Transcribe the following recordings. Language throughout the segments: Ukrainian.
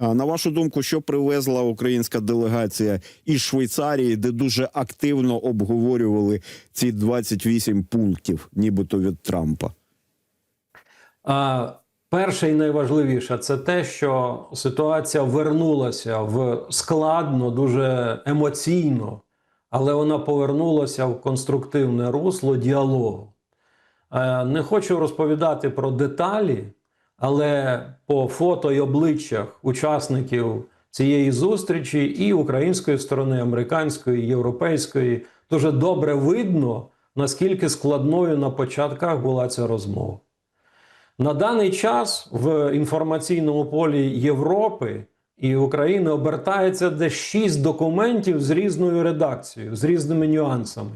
На вашу думку, що привезла українська делегація із Швейцарії, де дуже активно обговорювали ці 28 пунктів, нібито від Трампа? А, перше і найважливіше це те, що ситуація вернулася в складно, дуже емоційно, але вона повернулася в конструктивне русло діалогу. Е, Не хочу розповідати про деталі, але по фото і обличчях учасників цієї зустрічі і української сторони, американської, європейської дуже добре видно, наскільки складною на початках була ця розмова. На даний час в інформаційному полі Європи і України обертається десь шість документів з різною редакцією, з різними нюансами.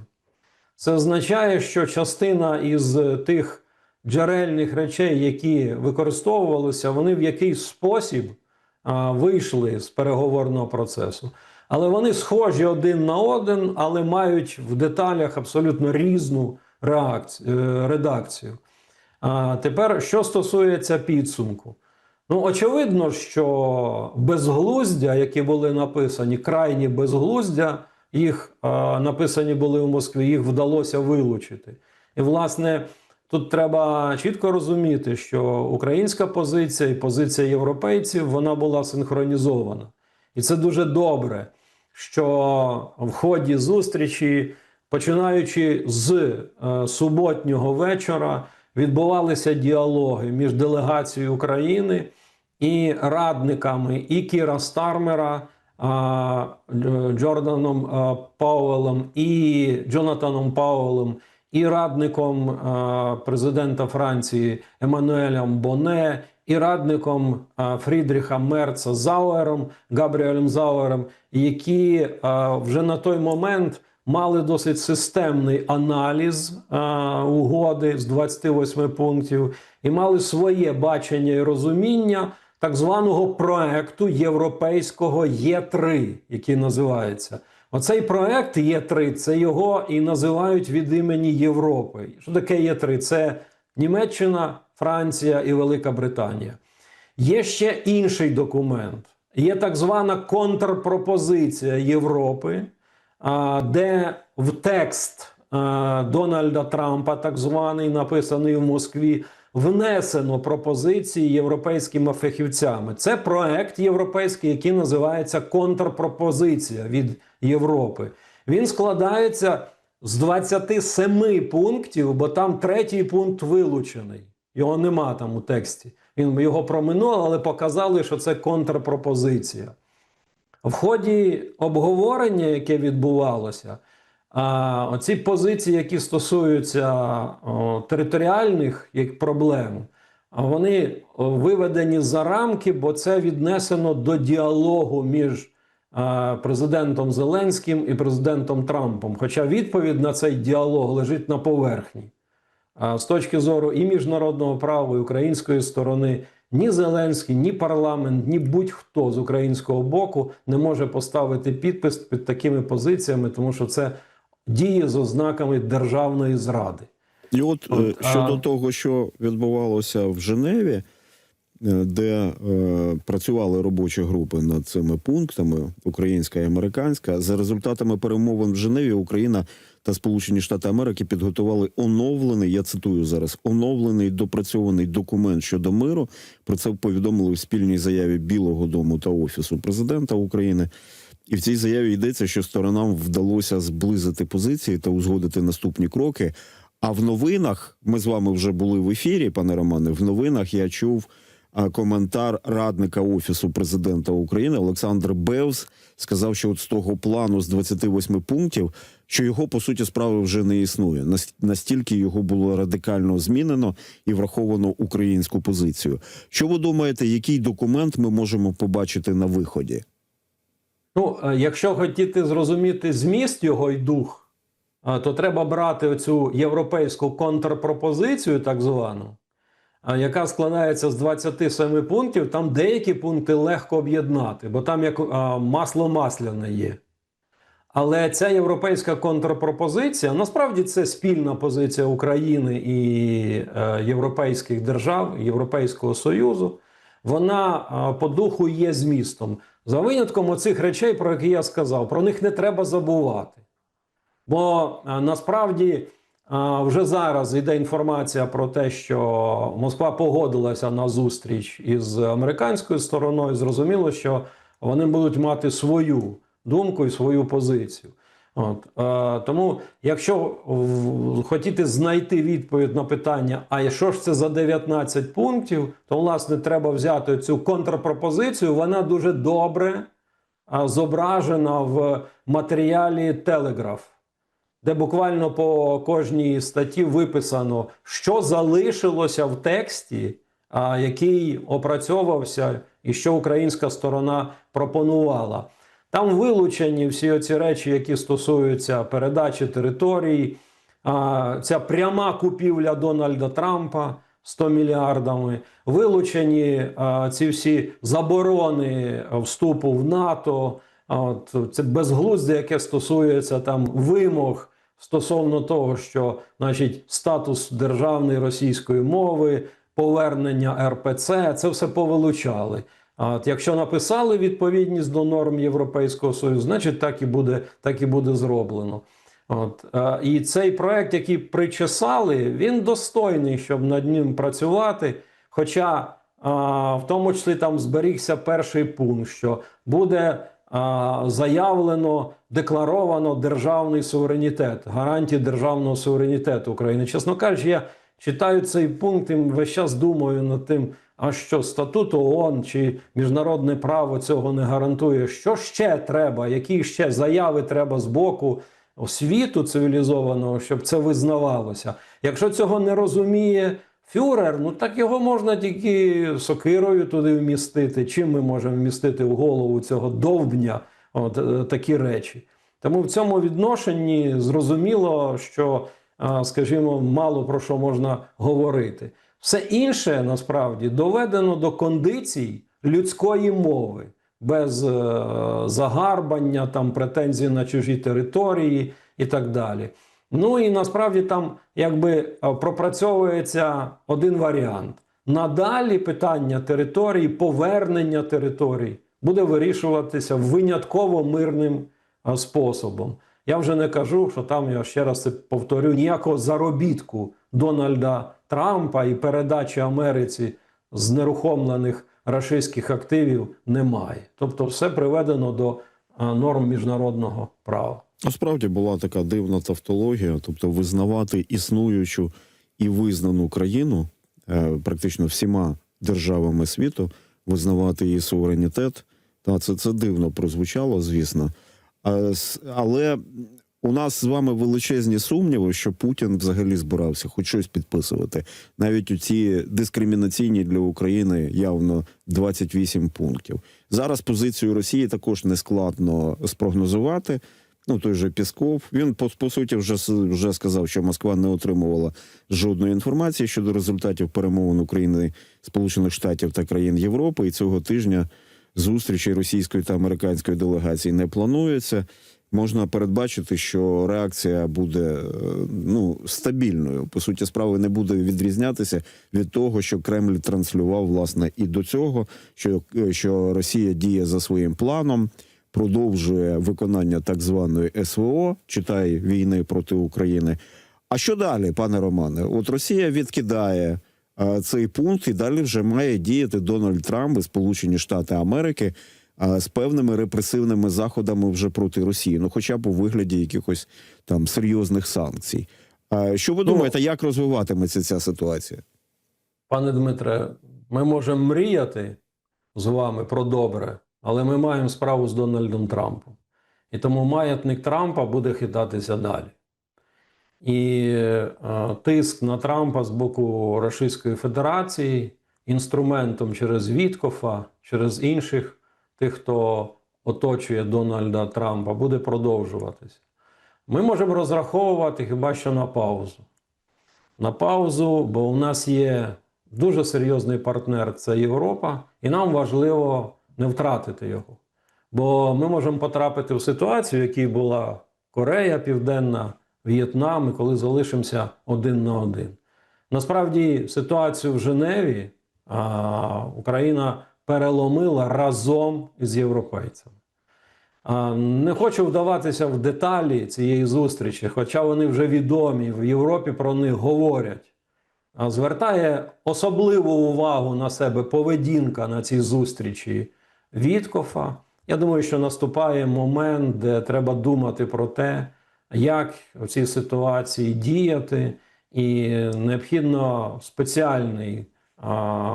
Це означає, що частина із тих джерельних речей, які використовувалися, вони в якийсь спосіб вийшли з переговорного процесу. Але вони схожі один на один, але мають в деталях абсолютно різну е, редакцію. А тепер, що стосується підсумку, ну очевидно, що безглуздя, які були написані, крайні безглуздя, їх написані були в Москві, їх вдалося вилучити. І, власне, тут треба чітко розуміти, що українська позиція і позиція європейців вона була синхронізована. І це дуже добре, що в ході зустрічі, починаючи з е, суботнього вечора, відбувалися діалоги між делегацією України і радниками і Кіра Стармера, Джорданом а, Пауелом і Джонатаном Пауелом, і радником президента Франції Еммануелем Боне, і радником Фрідріха Мерца Зауером, Габріелем Зауером, які вже на той момент мали досить системний аналіз угоди з 28 пунктів і мали своє бачення і розуміння так званого проекту європейського Є3, який називається. Оцей проект Є3, це його і називають від імені Європи. Що таке Є3? Це Німеччина, Франція і Велика Британія. Є ще інший документ. Є так звана контрпропозиція Європи, де в текст Дональда Трампа, так званий, написаний в Москві, внесено пропозиції європейськими фахівцями. Це проект європейський, який називається контрпропозиція від Європи. Він складається з 27 пунктів, бо там третій пункт вилучений. Його нема там у тексті. Він його проминув, але показали, що це контрпропозиція. В ході обговорення, яке відбувалося, оці позиції, які стосуються територіальних як проблем, вони виведені за рамки, бо це віднесено до діалогу між президентом Зеленським і президентом Трампом. Хоча відповідь на цей діалог лежить на поверхні. З точки зору і міжнародного права, і української сторони, ні Зеленський, ні парламент, ні будь-хто з українського боку не може поставити підпис під такими позиціями, тому що це діє з ознаками державної зради. І от, е, От, а- щодо того, що відбувалося в Женеві, е, де е, працювали робочі групи над цими пунктами, українська і американська, за результатами перемовин в Женеві Україна та Сполучені Штати Америки підготували оновлений, я цитую зараз, оновлений допрацьований документ щодо миру. Про це повідомили в спільній заяві Білого Дому та Офісу президента України. І в цій заяві йдеться, що сторонам вдалося зблизити позиції та узгодити наступні кроки. А в новинах ми з вами вже були в ефірі, пане Романе. В новинах я чув коментар радника офісу президента України Олександр Бевс. Сказав, що от з того плану з 28 пунктів, що його по суті справи вже не існує. Настільки його було радикально змінено і враховано українську позицію. Що ви думаєте, який документ ми можемо побачити на виході? Ну, е, якщо хотіти зрозуміти зміст його і дух, е, то треба брати оцю європейську контрпропозицію, так звану, е, яка складається з 27 пунктів. Там деякі пункти легко об'єднати, бо там як масло масляне є. Але ця європейська контрпропозиція насправді це спільна позиція України і європейських держав, Європейського Союзу. вона по духу є змістом. За винятком оцих речей, про які я сказав, про них не треба забувати. Бо насправді вже зараз йде інформація про те, що Москва погодилася на зустріч із американською стороною. Зрозуміло, що вони будуть мати свою думку і свою позицію. От, е, тому, якщо хотіти знайти відповідь на питання, а що ж це за 19 пунктів, то власне треба взяти цю контрпропозицію. Вона дуже добре а, зображена в матеріалі Телеграф, де буквально по кожній статті виписано, що залишилося в тексті, а, який опрацьовувався, і що українська сторона пропонувала. Там вилучені всі оці речі, які стосуються передачі територій, ця пряма купівля Дональда Трампа 100 мільярдами, вилучені ці всі заборони вступу в НАТО. От, це безглуздя, яке стосується там вимог стосовно того, що значить статус державної російської мови, повернення РПЦ, це все повилучали. От якщо написали відповідність до норм Європейського Союзу, значить так і буде, так і буде зроблено. От, е, і цей проект, який причесали, він достойний, щоб над ним працювати. Хоча а, в тому числі там зберігся перший пункт, що буде а, заявлено, декларовано державний суверенітет, гарантії державного суверенітету України. Чесно кажучи, я читаю цей пункт і весь час думаю над тим, а що статут ООН чи міжнародне право цього не гарантує. Що ще треба? Які ще заяви треба з боку світу цивілізованого, щоб це визнавалося? Якщо цього не розуміє фюрер, ну так його можна тільки сокирою туди вмістити. Чим ми можемо вмістити в голову цього довбня от, е, такі речі? Тому в цьому відношенні зрозуміло, що, скажімо, мало про що можна говорити. Все інше насправді доведено до кондицій людської мови, без е, загарбання, там претензій на чужі території і так далі. Ну і насправді там якби е, пропрацьовується один варіант. Надалі питання території, повернення територій буде вирішуватися винятково мирним а, способом. Я вже не кажу, що там я ще раз це повторю ніякого заробітку Дональда Трампа і передачі Америці знерухомлених рашистських активів немає. Тобто, все приведено до норм міжнародного права. Насправді була така дивна тавтологія, тобто визнавати існуючу і визнану країну е, практично всіма державами світу, визнавати її суверенітет. Та це, це дивно прозвучало, звісно. Але у нас з вами величезні сумніви, що Путін взагалі збирався хоч щось підписувати. Навіть у ці дискримінаційні для України явно 28 пунктів. Зараз позицію Росії також не складно спрогнозувати. Ну, той же Пісков, він по, по суті вже вже сказав, що Москва не отримувала жодної інформації щодо результатів перемовин України, Сполучених Штатів та країн Європи. І цього тижня зустрічей російської та американської делегації не планується. Можна передбачити, що реакція буде е, ну стабільною. По суті, справи не буде відрізнятися від того, що Кремль транслював власне і до цього, що, е, що Росія діє за своїм планом продовжує виконання так званої СВО, читай війни проти України. А що далі, пане Романе? От Росія відкидає е, цей пункт, і далі вже має діяти Дональд Трамп і Сполучені Штати Америки з певними репресивними заходами вже проти Росії, ну хоча б у вигляді якихось там серйозних санкцій. Е, що ви Ну, думаєте, як розвиватиметься ця ситуація? Пане Дмитре, ми можемо мріяти з вами про добре, але ми маємо справу з Дональдом Трампом. І тому маятник Трампа буде хитатися далі. І е, тиск на Трампа з боку Російської Федерації інструментом через Віткофа, через інших тих, хто оточує Дональда Трампа, буде продовжуватися. Ми можемо розраховувати хіба що на паузу. На паузу, бо у нас є дуже серйозний партнер це Європа, і нам важливо не втратити його. Бо ми можемо потрапити в ситуацію, в якій була Корея Південна, В'єтнам, і коли залишимося один на один. Насправді, ситуацію в Женеві а, Україна переломила разом із європейцями. Не хочу вдаватися в деталі цієї зустрічі, хоча вони вже відомі, в Європі про них говорять. Звертає особливу увагу на себе поведінка на цій зустрічі Віткофа. Я думаю, що наступає момент, де треба думати про те, як в цій ситуації діяти, і необхідно спеціальний,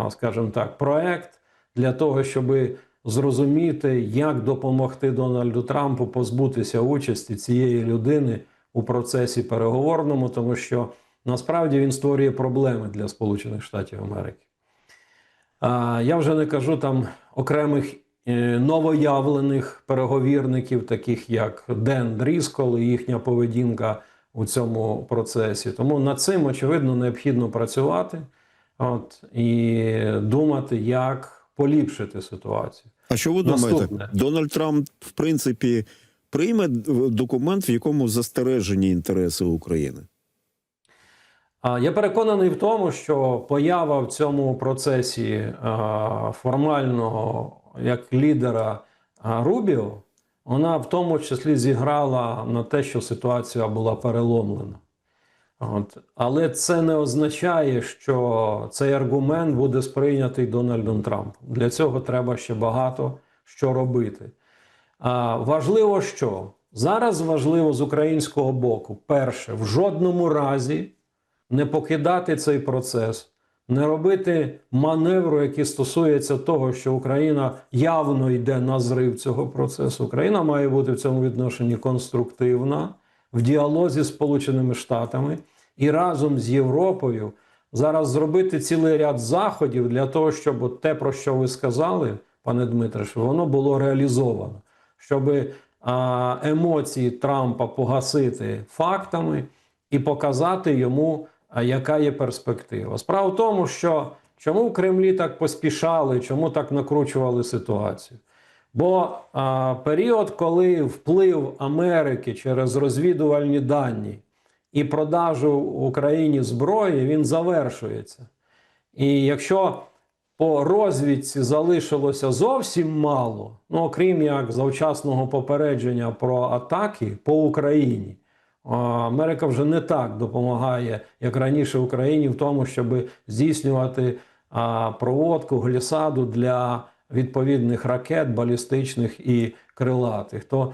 скажімо так, проект для того, щоб зрозуміти, як допомогти Дональду Трампу позбутися участі цієї людини у процесі переговорному, тому що насправді він створює проблеми для Сполучених Штатів Америки. Я вже не кажу там окремих е, новоявлених переговірників, таких як Ден Дріскол і їхня поведінка у цьому процесі. Тому над цим, очевидно, необхідно працювати от, і думати, як поліпшити ситуацію. А що ви Наступне. думаєте? Дональд Трамп, в принципі, прийме документ, в якому застережені інтереси України? Я переконаний в тому, що поява в цьому процесі формального як лідера Рубіо, вона в тому числі зіграла на те, що ситуація була переломлена. От. Але це не означає, що цей аргумент буде сприйнятий Дональдом Трампом. Для цього треба ще багато що робити. А, важливо, що зараз важливо з українського боку, перше, в жодному разі не покидати цей процес, не робити маневру, який стосується того, що Україна явно йде на зрив цього процесу. Україна має бути в цьому відношенні конструктивна в діалозі з Сполученими Штатами і разом з Європою зараз зробити цілий ряд заходів для того, щоб те, про що ви сказали, пане Дмитре, щоб воно було реалізовано, щоб емоції Трампа погасити фактами і показати йому, яка є перспектива. Справа в тому, що чому в Кремлі так поспішали, чому так накручували ситуацію? Бо а, період, коли вплив Америки через розвідувальні дані і продажу Україні зброї, він завершується. І якщо по розвідці залишилося зовсім мало, ну окрім як завчасного попередження про атаки по Україні, Америка вже не так допомагає, як раніше Україні, в тому, щоб здійснювати проводку глісаду для відповідних ракет, балістичних і крилатих. То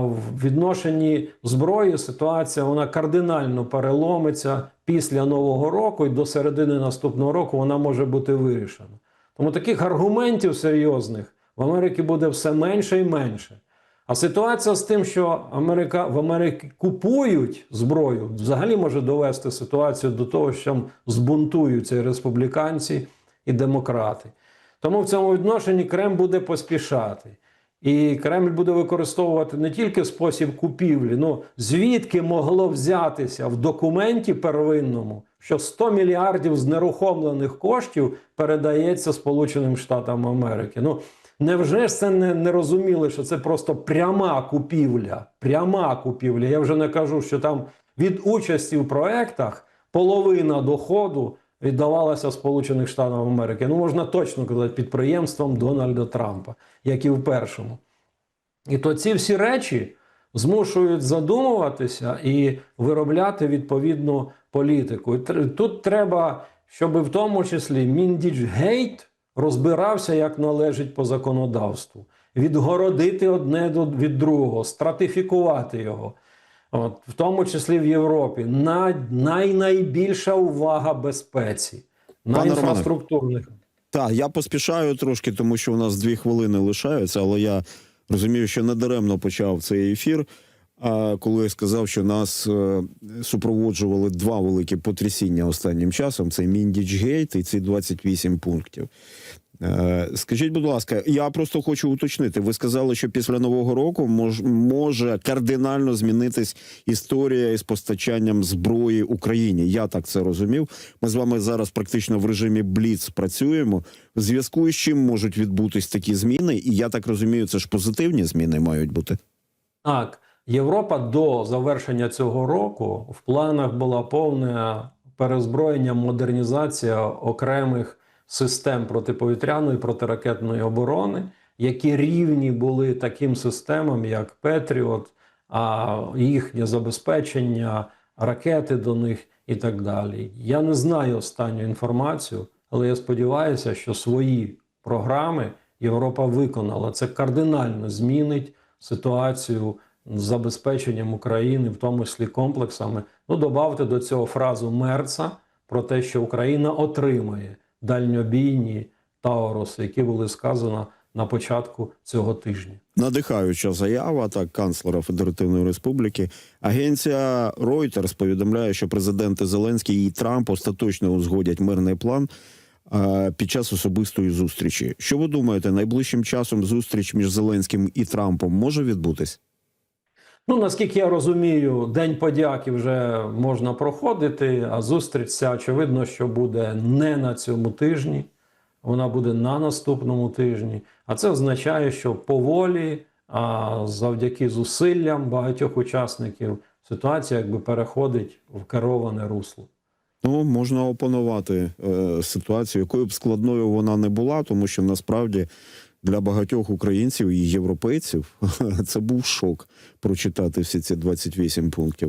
в відношенні зброї ситуація вона кардинально переломиться після нового року, і до середини наступного року вона може бути вирішена. Тому таких аргументів серйозних в Америці буде все менше і менше. А ситуація з тим, що Америка в Америці купують зброю, взагалі може довести ситуацію до того, що збунтуються і республіканці і демократи. Тому в цьому відношенні Кремль буде поспішати. І Кремль буде використовувати не тільки спосіб купівлі, ну звідки могло взятися в документі первинному, що 100 мільярдів знерухомлених коштів передається Сполученим Штатам Америки. Ну невже ж це не, не розуміли, що це просто пряма купівля? Пряма купівля. Я вже не кажу, що там від участі в проектах половина доходу віддавалася Сполучених Штатів Америки. Ну можна точно казати підприємством Дональда Трампа, як і в першому. І то ці всі речі змушують задумуватися і виробляти відповідну політику. І тут треба, щоб в тому числі Міндічгейт розбирався як належить по законодавству, відгородити одне від другого, стратифікувати його. От, в тому числі в Європі, на най-найбільша увага безпеці на Пане Романе. інфраструктурних. Так, я поспішаю трошки, тому що у нас дві хвилини лишаються, але я розумію, що недаремно почав цей ефір. А коли я сказав, що нас е, супроводжували два великі потрясіння останнім часом: це Міндічгейт і ці 28 пунктів. Е, Скажіть, будь ласка, я просто хочу уточнити. Ви сказали, що після нового року мож, може кардинально змінитись історія із постачанням зброї Україні. Я так це розумів. Ми з вами зараз практично в режимі Бліц працюємо. В зв'язку з чим можуть відбутись такі зміни, і я так розумію, це ж позитивні зміни мають бути. Так, Європа до завершення цього року в планах була повне перезброєння, модернізація окремих систем протиповітряної протиракетної оборони, які рівні були таким системам, як Петріот, а їхнє забезпечення, ракети до них і так далі. Я не знаю останню інформацію, але я сподіваюся, що свої програми Європа виконала. Це кардинально змінить ситуацію з забезпеченням України, в тому числі комплексами. Ну, добавте до цього фразу Мерца про те, що Україна отримає дальньобійні Тауруси, які були сказано на початку цього тижня. Надихаюча заява так канцлера Федеративної Республіки. Агенція Reuters повідомляє, що президенти Зеленський і Трамп остаточно узгодять мирний план е, під час особистої зустрічі. Що ви думаєте, найближчим часом зустріч між Зеленським і Трампом може відбутись? Ну, наскільки я розумію, День подяки вже можна проходити, а зустріч ця, очевидно, що буде не на цьому тижні, вона буде на наступному тижні. А це означає, що поволі, а завдяки зусиллям багатьох учасників, ситуація якби переходить в кероване русло. Ну, можна опанувати е, ситуацію, якою б складною вона не була, тому що насправді для багатьох українців і європейців це був шок прочитати всі ці 28 пунктів.